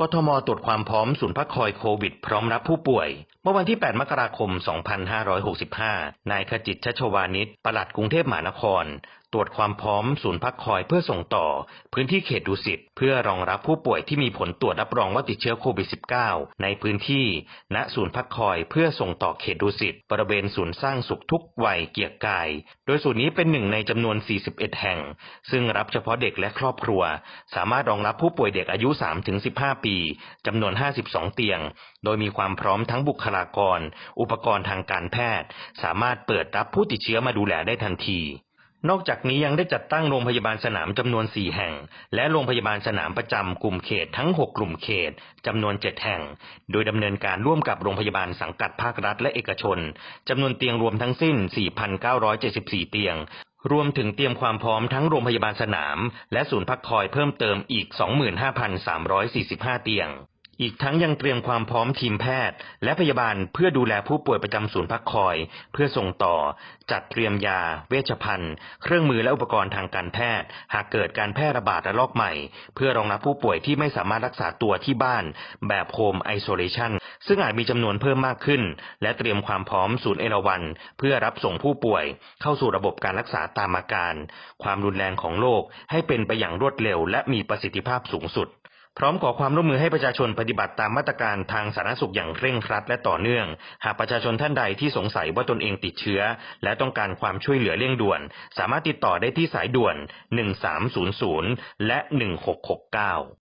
กทมตรวจความพร้อมศูนย์พักคอยโควิด พร้อมรับผู้ป่วย เมื่อวันที่ 8 มกราคม 2565 นายขจิตชัชวานิชปลัดกรุงเทพมหานครตรวจความพร้อมศูนย์พักคอยเพื่อส่งต่อ พื้นที่เขตดุสิตเพื่อรองรับผู้ป่วยที่มีผลตรวจรับรองว่าติดเชื้อโควิด -19 ในพื้นที่ณศูนย์พักคอยเพื่อส่งต่อเขตดุสิตบริเวณศูนย์สร้างสุขทุกวัยเกียรกาย โดยศูนย์นี้เป็นหนึ่งในจำนวน 41 แห่ง ซึ่งรับเฉพาะเด็กและครอบครัว สามารถรองรับผู้ป่วยเด็กอายุ 3-15 ปีจำนวน 52 เตียง โดยมีความพร้อมทั้งบุคลากร อุปกรณ์ทางการแพทย์ สามารถเปิดรับผู้ติดเชื้อมาดูแลได้ทันที นอกจากนี้ยังได้จัดตั้งโรงพยาบาลสนามจำนวน 4 แห่ง และโรงพยาบาลสนามประจำกลุ่มเขตทั้ง 6 กลุ่มเขตจำนวน 7 แห่ง โดยดำเนินการร่วมกับโรงพยาบาลสังกัดภาครัฐและเอกชนจำนวนเตียงรวมทั้งสิ้น 4,974 เตียง รวมถึงเตรียมความพร้อมทั้งโรงพยาบาลสนาม และศูนย์พักคอยเพิ่มเติมอีก 25,345 เตียง อีกทั้งยังเตรียมความพร้อมทีมแพทย์ และพยาบาลเพื่อดูแลผู้ป่วยประจำศูนย์พักคอย เพื่อส่งต่อ จัดเตรียมยา เวชภัณฑ์ เครื่องมือและอุปกรณ์ทางการแพทย์ หากเกิดการแพร่ระบาดระลอกใหม่ เพื่อรองรับผู้ป่วยที่ไม่สามารถรักษาตัวที่บ้าน แบบโฮมไอโซเลชันซึ่งอาจมีจำนวนเพิ่มมากขึ้น และเตรียมความพร้อมศูนย์เอราวันเพื่อรับส่งผู้ป่วย เข้าสู่ระบบการรักษาตามอาการ ความรุนแรงของโรคให้เป็นไปอย่างรวดเร็ว และมีประสิทธิภาพสูงสุด พร้อมขอความร่วมมือให้ประชาชนปฏิบัติตามมาตรการทางสาธารณสุขอย่างเคร่งครัดและต่อเนื่อง หากประชาชนท่านใดที่สงสัยว่าตนเองติดเชื้อ และต้องการความช่วยเหลือเร่งด่วน สามารถติดต่อได้ที่สายด่วน 1300 และ 1669